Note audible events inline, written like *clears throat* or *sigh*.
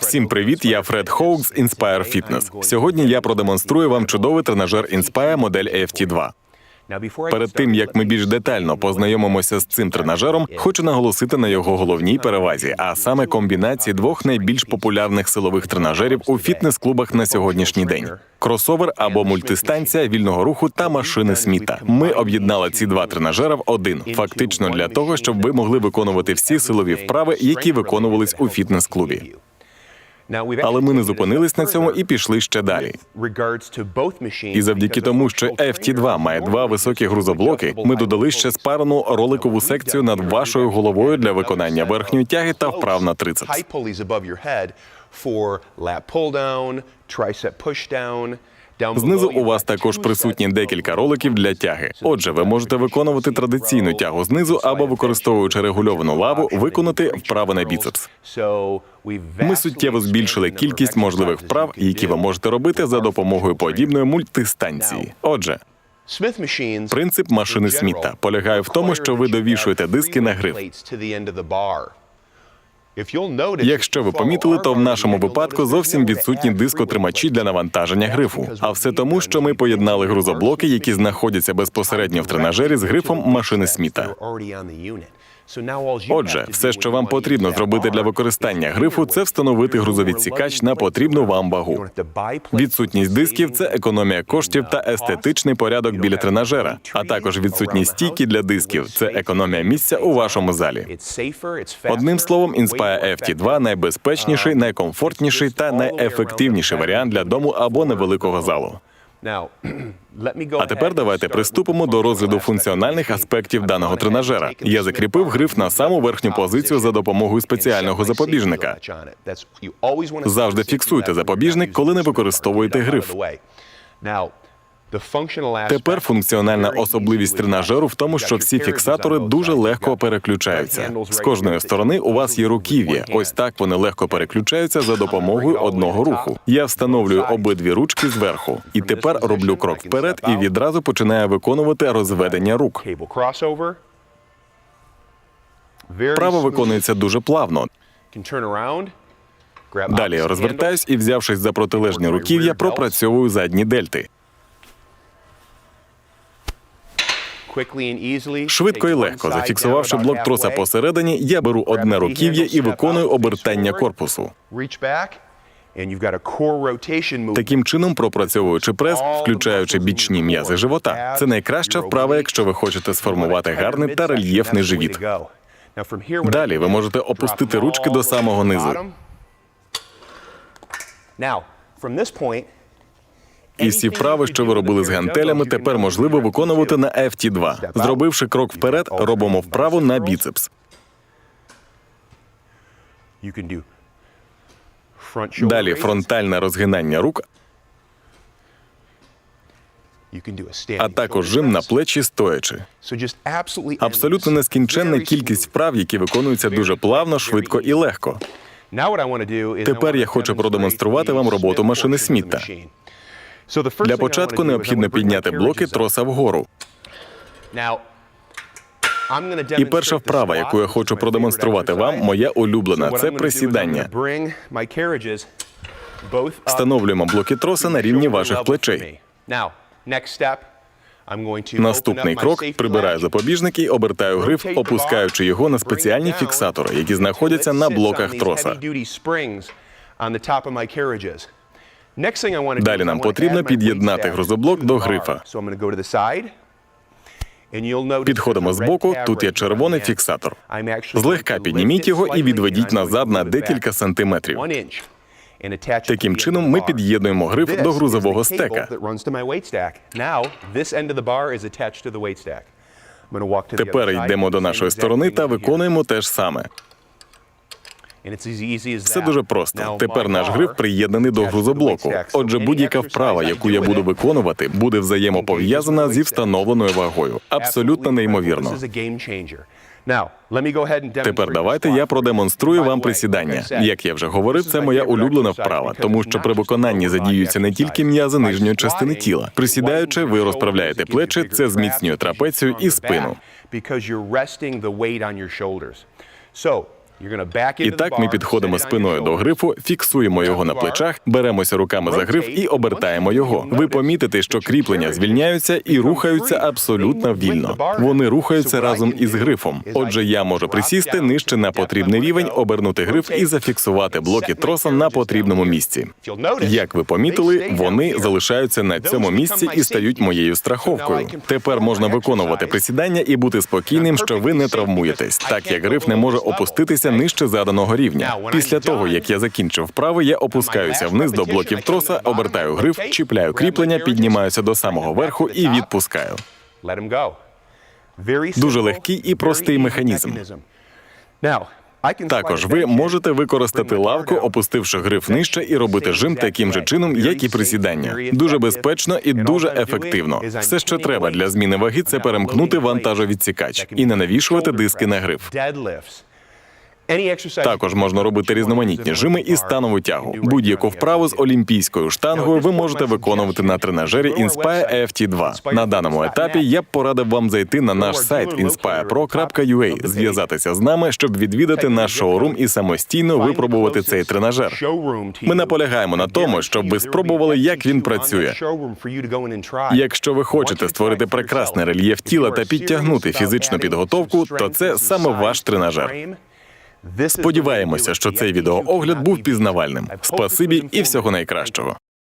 Всім привіт, я Фред Хоукс, Inspire Fitness. Сьогодні я продемонструю вам чудовий тренажер Inspire модель AFT 2. Перед тим як ми більш детально познайомимося з цим тренажером, хочу наголосити на його головній перевазі, а саме комбінації двох найбільш популярних силових тренажерів у фітнес-клубах на сьогоднішній день: кросовер або мультистанція вільного руху та машини Сміта. Ми об'єднали ці два тренажера в один, фактично для того, щоб ви могли виконувати всі силові вправи, які виконувались у фітнес-клубі. Але ми не зупинились на цьому і пішли ще далі. І завдяки тому, що FT2 має два високі грузоблоки, ми додали ще спарену роликову секцію над вашою головою для виконання верхньої тяги та вправ на трицепс. Знизу у вас також присутні декілька роликів для тяги. Отже, ви можете виконувати традиційну тягу знизу або використовуючи регульовану лаву, виконати вправи на біцепс. Ми суттєво збільшили кількість можливих вправ, які ви можете робити за допомогою подібної мультистанції. Отже, принцип машини Сміта полягає в тому, що ви довішуєте диски на гриф. Якщо ви помітили, то в нашому випадку зовсім відсутні дискотримачі для навантаження грифу. А все тому, що ми поєднали грузоблоки, які знаходяться безпосередньо в тренажері з грифом машини Сміта. Отже, все, що вам потрібно зробити для використання грифу, це встановити грузовідсікач на потрібну вам вагу. Відсутність дисків це економія коштів та естетичний порядок біля тренажера, а також відсутність стійки для дисків це економія місця у вашому залі. Одним словом, Inspire FT2 найбезпечніший, найкомфортніший та найефективніший варіант для дому або невеликого залу. *clears throat* А тепер давайте приступимо до розгляду функціональних аспектів даного тренажера. Я закріпив гриф на саму верхню позицію за допомогою спеціального запобіжника. Завжди фіксуйте запобіжник, коли не використовуєте гриф. Тепер функціональна особливість тренажеру в тому, що всі фіксатори дуже легко переключаються. З кожної сторони у вас є руків'я. Ось так вони легко переключаються за допомогою одного руху. Я встановлюю обидві ручки зверху, і тепер роблю крок вперед і відразу починаю виконувати розведення рук. Право виконується дуже плавно. Далі розвертаюсь і, взявшись за протилежні руків'я, пропрацьовую задні дельти. Швидко і легко. зафіксувавши блок троса посередині, я беру одне руків'я і виконую обертання корпусу. Таким чином, пропрацьовуючи прес, включаючи бічні м'язи живота, це найкраща вправа, якщо ви хочете сформувати гарний та рельєфний живіт. Далі ви можете опустити ручки до самого низу. І всі вправи, що ви робили з гантелями, тепер можливо виконувати на FT2. Зробивши крок вперед, робимо вправу на біцепс. Далі фронтальне розгинання рук, а також жим на плечі стоячи. Абсолютно нескінченна кількість вправ, які виконуються дуже плавно, швидко і легко. Тепер я хочу продемонструвати вам роботу машини Сміта. Для початку необхідно підняти блоки троса вгору. І перша вправа, яку я хочу продемонструвати вам, моя улюблена це присідання. Встановлюємо блоки троса на рівні ваших плечей. Наступний крок прибираю запобіжник і обертаю гриф, опускаючи його на спеціальні фіксатори, які знаходяться на блоках троса. Далі нам потрібно під'єднати грузоблок до грифа. Підходимо з боку, тут є червоний фіксатор. Злегка підніміть його і відведіть назад на декілька сантиметрів. Таким чином ми під'єднуємо гриф до грузового стека. Тепер йдемо до нашої сторони та виконуємо те ж саме. Все дуже просто. Тепер наш гриф приєднаний до грузоблоку. Отже, будь-яка вправа, яку я буду виконувати, буде взаємопов'язана зі встановленою вагою. Абсолютно неймовірно. Тепер давайте я продемонструю вам присідання. Як я вже говорив, це моя улюблена вправа, тому що при виконанні задіюються не тільки м'язи нижньої частини тіла. Присідаючи, ви розправляєте плечі, це зміцнює трапецію і спину. І так ми підходимо спиною до грифу, фіксуємо його на плечах, беремося руками за гриф і обертаємо його. Ви помітите, що кріплення звільняються і рухаються абсолютно вільно. Вони рухаються разом із грифом. Отже, я можу присісти нижче на потрібний рівень, обернути гриф і зафіксувати блоки троса на потрібному місці. Як ви помітили, вони залишаються на цьому місці і стають моєю страховкою. Тепер можна виконувати присідання і бути спокійним, що ви не травмуєтесь, так як гриф не може опуститися нижче заданого рівня. Після того, як я закінчив вправи, я опускаюся вниз до блоків троса, обертаю гриф, чіпляю кріплення, піднімаюся до самого верху і відпускаю. Дуже легкий і простий механізм. Також ви можете використати лавку, опустивши гриф нижче, і робити жим таким же чином, як і присідання. Дуже безпечно і дуже ефективно. Все, що треба для зміни ваги, це перемкнути вантажовідсікач і не навішувати диски на гриф. Також можна робити різноманітні жими і станову тягу. Будь-яку вправу з олімпійською штангою ви можете виконувати на тренажері Inspire EFT 2 На даному етапі я б порадив вам зайти на наш сайт inspirepro.ua, зв'язатися з нами, щоб відвідати наш шоурум і самостійно випробувати цей тренажер. Ми наполягаємо на тому, щоб ви спробували, як він працює. Якщо ви хочете створити прекрасний рельєф тіла та підтягнути фізичну підготовку, то це саме ваш тренажер. Сподіваємося, що цей відеоогляд був пізнавальним. Спасибі і всього найкращого.